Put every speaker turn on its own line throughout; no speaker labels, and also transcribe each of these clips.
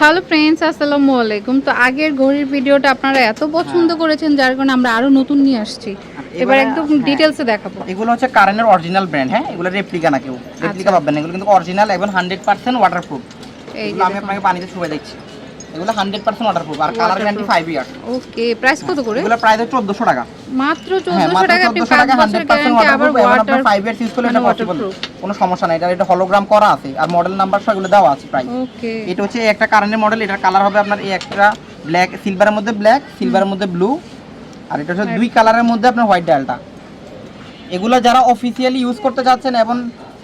Hello friends আসসালামু আলাইকুম। তো আগের ঘড়ির ভিডিওটা আপনারা এত পছন্দ করেছেন যার কারণে আমরা আরও নতুন নিয়ে আসছি। এবার একদম
ডিটেইলসে
ডিটেলসে দেখাবো।
এগুলো হচ্ছে কারেন্টের অরিজিনাল ব্র্যান্ড হ্যাঁ? এগুলো রেপ্লিকা না কেউ। রেপ্লিকা পাবেন না। এগুলো কিন্তু অরিজিনাল এবং হান্ড্রেড পার্সেন্ট ওয়াটারপ্রুফ
এই
আমি আপনাকে পানিতে ছুঁয়ে দিচ্ছি। এগুলো হান্ড্রেড পার্সেন্ট ওয়াটারপ্রুফ আর colour guarantee five years
okay price কত করে?
এগুলো প্রায় চোদ্দশো টাকা।
মাত্র
হ্যাঁ
1400 টাকা আপনি
চোদ্দশো
5
টাকা
বছর গ্যারান্টি আবার
এবং আপনার
ওয়াটার
ফাইভ ইয়ার্স ইউজ করলে এটা
মানে
পসিবল কোনো সমস্যা নাই এটা এটা হলোগ্রাম করা আছে আর মডেল নাম্বার সব এগুলো দেওয়া আছে প্রায়
ওকে
এটা হচ্ছে একটা কারেন্টের মডেল এটার কালার হবে আপনার এই একটা ব্ল্যাক সিলভারের মধ্যে ব্ল্যাক সিলভারের মধ্যে ব্লু আর এটা হচ্ছে দুই কালারের মধ্যে আপনার হোয়াইট ডালটা এগুলো যারা অফিসিয়ালি ইউজ করতে চাচ্ছেন এবং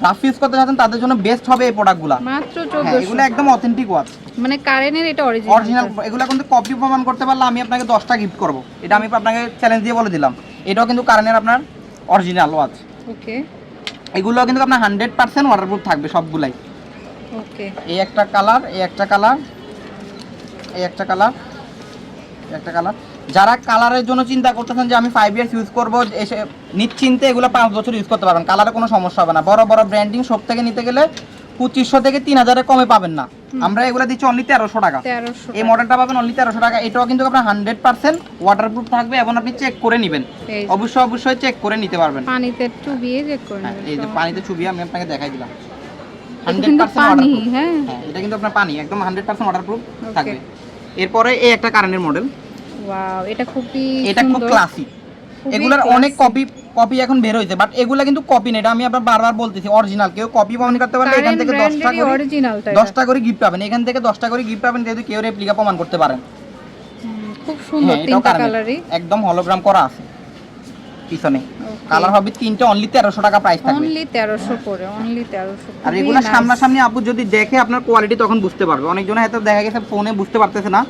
রাফ ইউজ করতে চাচ্ছেন তাদের জন্য বেস্ট হবে এই প্রোডাক্টগুলো
মাত্র
হ্যাঁ এগুলো একদম অথেন্টিক ওয়াচ
মানে কারেন্টের এটা অরিজিনাল
অরিজিনাল এগুলো কিন্তু কপি প্রমাণ করতে পারলে আমি আপনাকে দশটা গিফট করব। এটা আমি আপনাকে চ্যালেঞ্জ দিয়ে বলে দিলাম। এটাও কিন্তু কারেন্টের আপনার অরিজিনাল ওয়াচ
ওকে।
এগুলো কিন্তু আপনার হান্ড্রেড পার্সেন্ট ওয়াটারপ্রুফ থাকবে সবগুলাই।
ওকে।
এই একটা কালার এই একটা কালার এই একটা কালার একটা কালার যারা কালারের জন্য চিন্তা করতেছেন যে আমি ফাইভ ইয়ার্স ইউজ করব এসে নিশ্চিন্তে এগুলো পাঁচ বছর ইউজ করতে পারবেন। কালারে কোনো সমস্যা হবে না। বড় বড় ব্র্যান্ডিং সব থেকে নিতে গেলে পঁচিশশো থেকে তিন হাজারের কমে পাবেন না। আমরা এগুলো দিচ্ছি অনলি তেরোশো টাকা। এই মডেলটা পাবেন অনলি তেরোশো টাকা। এটাও কিন্তু আপনার হান্ড্রেড পার্সেন্ট ওয়াটারপ্রুফ থাকবে এবং আপনি চেক করে নেবেন। অবশ্যই অবশ্যই চেক করে নিতে পারবেন।
পানিতে চুবিয়ে চেক করে
হ্যাঁ এই যে পানিতে ছবি আমি আপনাকে দেখাই দিলাম।
এটা কিন্তু হ্যাঁ।
হ্যাঁ আপনার পানি একদম হান্ড্রেড পার্সেন্ট ওয়াটারপ্রুফ
Okay.
থাকবে। এরপরে এই একটা কারেন্টের মডেল
ওয়াও এটা খুবই
এটা খুব
সুন্দর।
ক্লাসি
খুবই
এগুলার অনেক কপি কপি এখন বের হয়েছে বাট এগুলা কিন্তু কপি না এটা আমি আপনার বারবার বলতেছি অরিজিনাল কেউ কপি প্রমাণ করতে পারলে এখান থেকে দশটা করে দশটা করে গিফট পাবেন এখান থেকে দশটা করে গিফট পাবেন যেহেতু কেউ রেপ্লিকা প্রমাণ করতে পারেন
খুব সুন্দর
হ্যাঁ,
তিনটা কালারই
একদম হলোগ্রাম করা আছে পিছনে। কালার হবে তিনটে অনলি তেরোশো টাকা প্রাইস থাকবে।
অনলি 1300 করে অনলি 1300
আর এগুলো সামনাসামনি আপু যদি দেখে আপনার কোয়ালিটি তখন বুঝতে পারবে। অনেকজন হয়তো দেখা গেছে ফোনে বুঝতে পারতেছে না।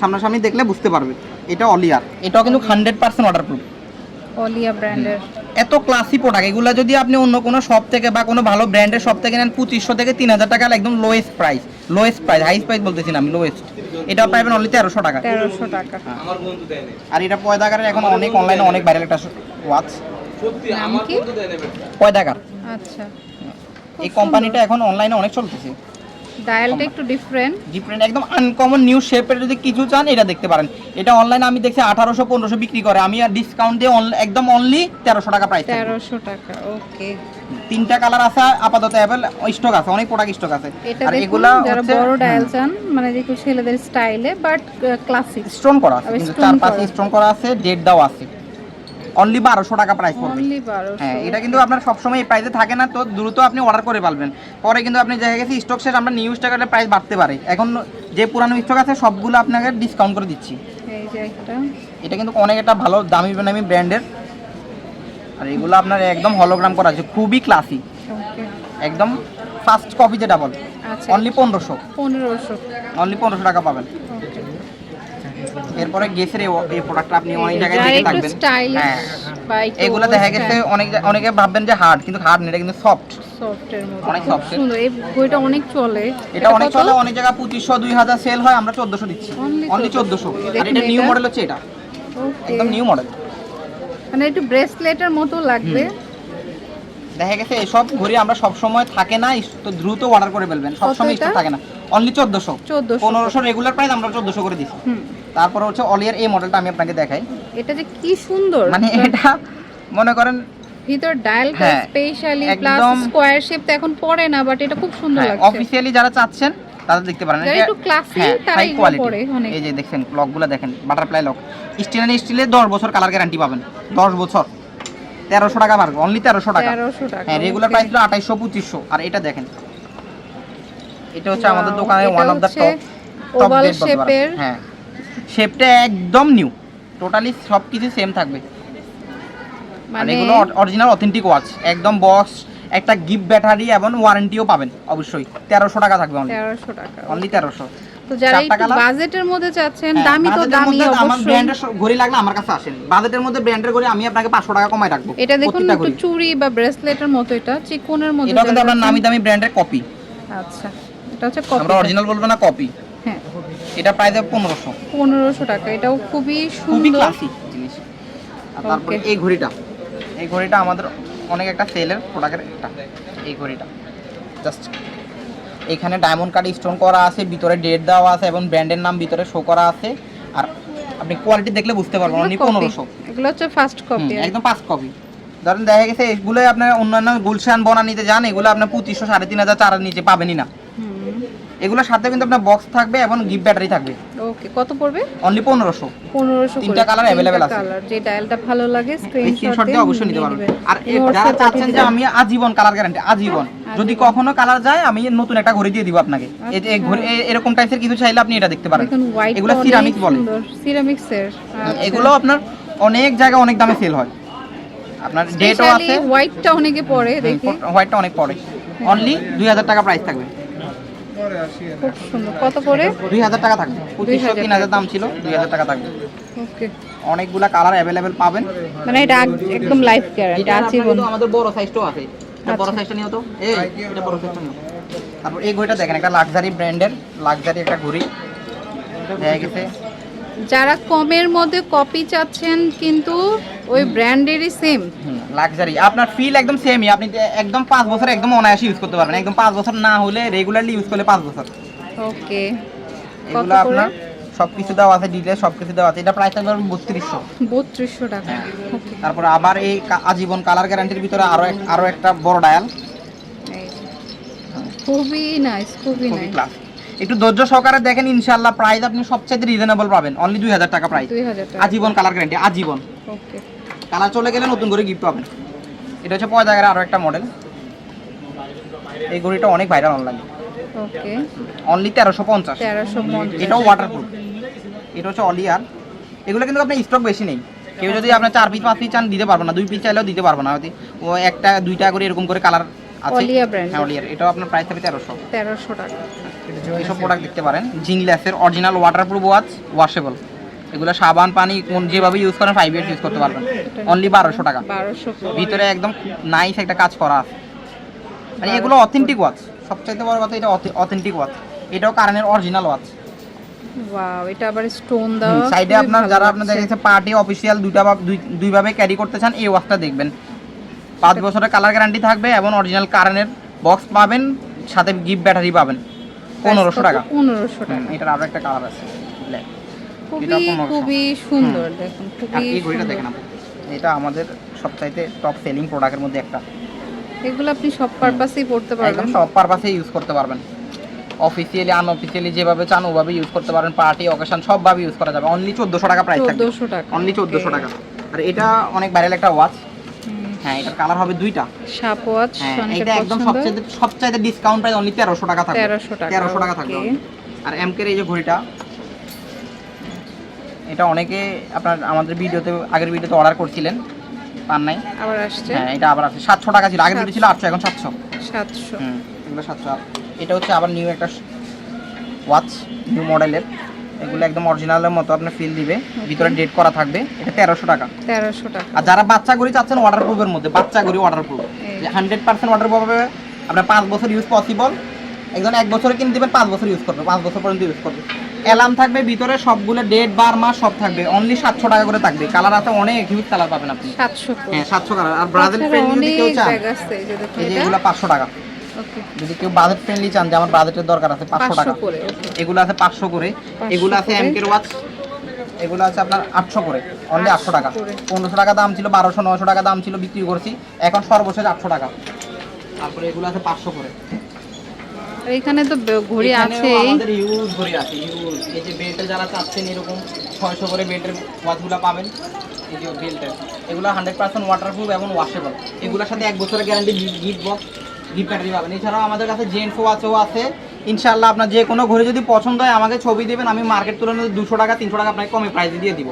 সামনাসামনি দেখলে বুঝতে পারবে। এটা অলিয়ার। এটাও কিন্তু হান্ড্রেড পার্সেন্ট ওয়াটারপ্রুফ
অলিয়া ব্র্যান্ডের
এত ক্লাসি প্রোডাক্ট এগুলো যদি আপনি অন্য কোনো শপ থেকে বা কোনো ভালো ব্র্যান্ডের শপ থেকে নেন পঁচিশশো থেকে তিন হাজার টাকা একদম lowest price lowest price highest price বলতেছি না আমি লোয়েস্ট এটা পাইবেন অনলি তেরোশো টাকা।
1300 টাকা।
আর এটা পয়দাগারের এখন অনেক অনলাইনে অনেক ভাইরাল একটা ওয়াচ পয়দাগার।
আচ্ছা।
এই কোম্পানিটা এখন অনলাইনে অনেক চলতেছে।
ডায়ালটা একটু ডিফারেন্ট
ডিফারেন্ট একদম আনকমন নিউ শেপের যদি কিছু চান এটা দেখতে পারেন। এটা অনলাইনে আমি দেখছি আঠারোশো পনেরোশো বিক্রি করে। আমি আর ডিসকাউন্ট দিয়ে একদম অনলি তেরোশো টাকা প্রাইস
1300 টাকা ওকে
তিনটা কালার আছে আপাতত অ্যাভেল স্টক আছে অনেক প্রোডাক্ট স্টক আছে। আর এগুলা
যারা
হচ্ছে
বড় ডায়াল চান মানে যেগুলো ছেলেদের স্টাইলে বাট ক্লাসিক
স্টোন করা আছে কিন্তু চার পাঁচ স্টোন করা আছে ডেট দাও আছে। অনলি বারোশো টাকা প্রাইস পড়বে। হ্যাঁ এটা কিন্তু আপনার সবসময় এই প্রাইসে থাকে না তো দ্রুত আপনি অর্ডার করে পারবেন পরে কিন্তু আপনি দেখা গেছে স্টক শেষ আমরা নিউ স্টকের প্রাইস বাড়তে পারে। এখন যে পুরানো স্টক আছে সবগুলো আপনাকে ডিসকাউন্ট করে দিচ্ছি। এটা কিন্তু অনেক একটা ভালো দামি দামি ব্র্যান্ডের। আর এগুলো আপনার একদম হলোগ্রাম করা আছে খুবই ক্লাসি একদম ফার্স্ট কপি যেটা বল
আচ্ছা।
অনলি পনেরোশো।
1500
অনলি পনেরোশো টাকা পাবেন। এরপরে গেসের এই প্রোডাক্টটা আপনি অনেক জায়গায় দেখে থাকবেন। হ্যাঁ এগুলো দেখা গেছে অনেক অনেকে ভাববেন যে হার্ড কিন্তু হার্ড না এটা কিন্তু সফট
সফটের
অনেক
খুব সুন্দর। এই বইটা অনেক চলে।
এটা অনেক চলে অনেক সেল হয় আমরা চোদ্দশো দিচ্ছি। অনলি
1400
আর এটা নিউ মডেল হচ্ছে এটা। একদম নিউ মডেল
মানে একটু ব্রেসলেটের মতো লাগবে।
দেখা গেছে এসব ঘড়ি আমরা সব সময় থাকে না তো দ্রুত অর্ডার করে ফেলবেন। সব সময় স্টক থাকে না। অনলি চোদ্দশো।
1400
পনেরোশো রেগুলার প্রাইস আমরা চোদ্দশো করে দিচ্ছি। তারপরে হচ্ছে অলিয়ার এই মডেলটা আমি আপনাকে দেখাই।
এটা যে কি সুন্দর।
মানে এটা মনে করেন
ভিতর ডায়ালটা
হ্যাঁ,
স্পেশালি প্লাস স্কোয়ার শেপ তো এখন পড়ে না বাট এটা খুব সুন্দর লাগছে।
অফিসিয়ালি যারা চাচ্ছেন তারা দেখতে পারেন। এটা-
একটু
হ্যাঁ,
তারা। পরে অনেক।
এই যে দেখছেন লকগুলো দেখেন বাটারফ্লাই লক স্টিল এন্ড স্টিলে দশ বছর কালার গ্যারান্টি পাবেন। দশ বছর। তেরোশো টাকা মার্ক অনলি তেরোশো টাকা।
তেরোশো টাকা
হ্যাঁ রেগুলার. প্রাইস হলো আঠাইশশো পঁচিশশো। আর এটা দেখেন। এটা হচ্ছে আমাদের
দোকানে
ওয়ান অফ
হচ্ছে
টপ
oval shape
হ্যাঁ। শেপটা একদম নিউ টোটালি সব কিছু সেম থাকবে
মানে
এগুলো অরিজিনাল অথেন্টিক ওয়াচ একদম বক্স একটা গিফট ব্যাটারি এবং ওয়ারেন্টিও পাবেন অবশ্যই। তেরোশো টাকা থাকবে অনলি
তেরোশো টাকা।
অনলি তেরোশো।
তো যারা একটু বাজেটের মধ্যে চাচ্ছেন
হ্যাঁ,
দামি তো দামি
আমার ব্র্যান্ডের ঘড়ি লাগলে আমার কাছে আসেন। বাজেটের মধ্যে ব্র্যান্ডের ঘড়ি আমি আপনাকে পাঁচশো টাকা কমায় রাখব
এটা দেখুন একটু। চুড়ি বা ব্রেসলেটের মতো এটা চিকনের মধ্যে
এটাও কিন্তু আপনার নামি দামি ব্র্যান্ডের কপি
আচ্ছা এটা হচ্ছে কপি
আমরা অরিজিনাল বলব না কপি এটা প্রাইস পনেরোশো।
পনেরোশো টাকা। এটাও খুবই
খুবই
সুন্দর
ক্লাসিক জিনিস। আর তারপরে
Okay.
এই ঘড়িটা। এই ঘড়িটা আমাদের অনেক একটা সেলের প্রোডাক্টের একটা। এই ঘড়িটা। জাস্ট এখানে ডায়মন্ড কাট স্টোন করা আছে ভিতরে ডেট দেওয়া আছে এবং ব্র্যান্ডের নাম ভিতরে শো করা আছে। আর আপনি কোয়ালিটি দেখলে বুঝতে পারবেন অনলি
এগুলো copy।
পনেরোশো।
এগুলো হচ্ছে ফার্স্ট কপি
একদম পাঁচ কপি ধরেন দেখা গেছে এগুলো আপনার অন্যান্য গুলশান বনানিতে যান এগুলো আপনার পঁচিশশো সাড়ে তিন হাজার চার নিচে পাবেনই না। এগুলোর সাথে কিন্তু আপনার বক্স থাকবে এবং গিফট ব্যাটারি থাকবে।
ওকে কত পড়বে?
অনলি পনেরোশো।
পনেরোশো
তিনটা colour available আছে।
কালার যে ডায়ালটা ভালো লাগে স্ক্রিনশট
দিয়ে অবশ্যই নিতে পারবেন। আর যারা চাচ্ছেন যে আমি আজীবন কালার গ্যারান্টি আজীবন। যদি কখনো কালার যায় আমি নতুন একটা ঘড়ি দিয়ে দিব আপনাকে। এই যে ঘড়ি এরকম টাইপের কিছু চাইলে আপনি এটা দেখতে পারেন। এগুলো সিরামিক্স বলে।
সিরামিক্সের
এগুলো আপনার অনেক জায়গায় অনেক দামে সেল হয়। আপনার ডেটও আছে।
হোয়াইটটা অনেকে পরে দেখি।
হোয়াইটটা অনেক পড়ে অনলি দুই হাজার টাকা প্রাইস থাকবে।
খুব সুন্দর। কত করে
দুই হাজার টাকা থাকবে। পঁচিশশো তিন হাজার দাম ছিল দুই হাজার টাকা থাকবে।
ওকে।
অনেকগুলা কালার অ্যাভেলেবেল পাবেন।
মানে এটা একদম লাইফ কেয়ার
এটা
আজীবন।
আমাদের বড় সাইজটাও আছে। এটা বড়
আচ্ছা।
সাইজটা নিও তো। এই এটা বড় সাইজটা নিও। তারপর এই ঘড়িটা দেখেন একটা লাক্সারি ব্র্যান্ডের লাক্সারি একটা ঘড়ি। দেখা গেছে।
যারা কমের মধ্যে কপি চাচ্ছেন কিন্তু ওই ব্র্যান্ডেরই সেম
লাক্সারি আপনার ফিল একদম সেমই আপনি একদম পাঁচ বছর একদম অনায়াসে ইউজ করতে পারবেন। একদম পাঁচ বছর না হলে রেগুলারলি ইউজ করলে পাঁচ বছর।
ওকে
এগুলো আপনার সব কিছু দেওয়া আছে ডিটেলস সব কিছু দেওয়া আছে। এটা প্রাইস থাকবে বত্রিশশো।
বত্রিশশো টাকা। ওকে
তারপর আবার এই আজীবন কালার গ্যারান্টির ভিতরে আরও আরও একটা বড় ডায়াল
খুবই নাইস খুবই নাইস
একটু ধৈর্য সহকারে দেখেন ইনশাআল্লাহ প্রাইস আপনি সবচেয়ে রিজনেবল পাবেন। অনলি দুই হাজার টাকা প্রাইস আজীবন কালার গ্যারান্টি আজীবন।
ওকে
কালার চলে গেলে নতুন করে গিফট পাবেন। এটা হচ্ছে পয়দাগের আরও একটা মডেল এই ঘড়িটা অনেক ভাইরাল অনলাইনে
ওকে
অনলি তেরোশো পঞ্চাশ। এটাও ওয়াটারপ্রুফ এটা হচ্ছে অলি আর। এগুলো কিন্তু আপনার স্টক বেশি নেই। কেউ যদি আপনার চার পিস পাঁচ পিস চান দিতে পারব না। দুই পিস চাইলেও দিতে পারব না। ও একটা দুইটা করে এরকম করে কালার
অলিয়া ব্র্যান্ড
হ্যাঁ অলিয়ার। এটাও আপনার প্রাইস থাকবে তেরোশো।
তেরোশো টাকা।
এইসব প্রোডাক্ট দেখতে পারেন। জিংল্যাসের অরিজিনাল ওয়াটারপ্রুফ ওয়াচ ওয়াশেবল এগুলো সাবান পানি কোন যেভাবে ইউজ করেন ফাইভ ইয়ার্স ইউজ করতে পারবেন। অনলি বারোশো টাকা। ভিতরে একদম নাইস একটা কাজ করা আছে। মানে এগুলো অথেন্টিক ওয়াচ সবচাইতে বড় কথা এটা অথেন্টিক ওয়াচ এটাও অরিজিনাল ওয়াচ
ওয়াও এটা আবার স্টোন দেওয়া
সাইডে আপনার যারা আপনাদের কাছে পার্টি দুইটা দুই দুইভাবে ক্যারি করতে চান এই ওয়াচটা দেখবেন। পাঁচ বছরের কালার গ্যারান্টি থাকবে এবং অরিজিনাল কারেন্টের বক্স পাবেন সাথে গিফট ব্যাটারি পাবেন। পনেরোশো টাকা।
পনেরোশো টাকা।
এটার আরও একটা কালার আছে। ব্ল্যাক
খুবই খুবই সুন্দর দেখুন
এই ঘড়িটা দেখেন এটা আমাদের সবচাইতে টপ সেলিং প্রোডাক্টের মধ্যে একটা।
এগুলো আপনি সব পারপাসেই পড়তে
একদম
পারবেন
সব পারপাসে ইউজ করতে পারবেন। অফিসিয়ালি আনঅফিসিয়ালি যেভাবে চান ওভাবে ইউজ করতে পারবেন পার্টি অকেশন সবভাবে ইউজ করা যাবে। অনলি চোদ্দোশো টাকা প্রাইস থাকবে।
চোদ্দোশো টাকা
অনলি চোদ্দোশো টাকা। আর এটা অনেক ভাইরাল একটা ওয়াচ হ্যাঁ এটার কালার হবে দুইটা।
সাপ ওয়াচ
হ্যাঁ এটা একদম সবচেয়ে সবচাইতে ডিসকাউন্ট প্রাইস অনলি তেরোশো টাকা থাকবে।
1300 টাকা,
টাকা থাকবে। আর এমকের এই যে ঘড়িটা এটা অনেকে আপনার আমাদের ভিডিওতে আগের ভিডিওতে অর্ডার করছিলেন পান নাই।
আবার আসছে।
হ্যাঁ এটা আবার আছে সাতশো টাকা ছিল আগের ভিডিও ছিল আটশো এখন সাতশো।
সাতশো।
হুম এগুলো এটা হচ্ছে আবার নিউ একটা ওয়াচ নিউ মডেলের এগুলো একদম অরিজিনালের মতো আপনার ফিল দিবে। ভিতরে ডেট করা থাকবে। এটা তেরোশো টাকা।
তেরোশো টাকা।
আর যারা বাচ্চা গড়ি চাচ্ছেন ওয়াটারপ্রুফের মধ্যে বাচ্চা গড়ি ওয়াটারপ্রুফ
এই।
হান্ড্রেড পার্সেন্ট ওয়াটারপ্রুফ হবে আপনার পাঁচ বছর ইউজ পসিবল একজন এক বছরে কিনে দিবেন পাঁচ বছর ইউজ করবে পাঁচ বছর পর্যন্ত ইউজ করবে। অ্যালার্ম থাকবে ভিতরে সবগুলো ডেট বার মাস সব থাকবে। অনলি সাতশো টাকা করে থাকবে। কালার আছে অনেক হিউজ কালার পাবেন আপনি।
সাতশো
হ্যাঁ সাতশো কালার আর ব্রাজিল ফ্রেন্ডলি যদি কেউ চান এগুলো পাঁচশো টাকা। যদি কেউ বাজেট ফ্রেন্ডলি চান যে আমার বাজেটের দরকার আছে পাঁচশো টাকা। এগুলো আছে পাঁচশো করে। এগুলো আছে এমকের ওয়াচ এগুলো আছে আপনার আটশো করে। অনলি আটশো টাকা। পনেরোশো টাকা দাম ছিল বারোশো নশো টাকা দাম ছিল বিক্রি করছি। এখন সর্বশেষ আটশো টাকা। তারপরে এগুলো আছে পাঁচশো করে।
এখানে তো ঘড়ি আছে
আমাদের ইউজ ঘড়ি আছে ইউজ এই যে বেল্টে যারা চাচ্ছেন এরকম ছয়শো করে বেল্টের ওয়াচগুলো পাবেন। এই যে বেল্টের এগুলো হান্ড্রেড পার্সেন্ট ওয়াটারপ্রুফ এবং ওয়াশেবল এগুলোর সাথে এক বছরের গ্যারান্টি গিফট বক্স গিফট পাবেন এছাড়াও আমাদের কাছে জেন্টস ওয়াচও আছে। ইনশাআল্লাহ আপনার যে কোনো ঘড়ি যদি পছন্দ হয় আমাকে ছবি দেবেন আমি মার্কেট তুলনায় দুশো টাকা তিনশো টাকা আপনাকে কমে প্রাইসে দিয়ে দিব।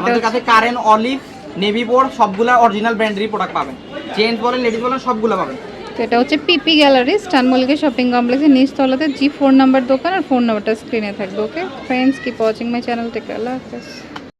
আমাদের কাছে কারেন্ট অলিভ নেভি বোর্ড সবগুলা অরিজিনাল ব্র্যান্ডেরই প্রোডাক্ট পাবেন। জেন্টস বলেন লেডিস বলেন সবগুলো পাবেন।
তো এটা হচ্ছে পিপি গ্যালারি স্টান মল্লিকা শপিং কমপ্লেক্সের নিচতলাতে জি ফোর নাম্বার দোকান আর ফোন নাম্বারটা স্ক্রিনে থাকবে okay friends keep watching my channel take Allah হাফেজ।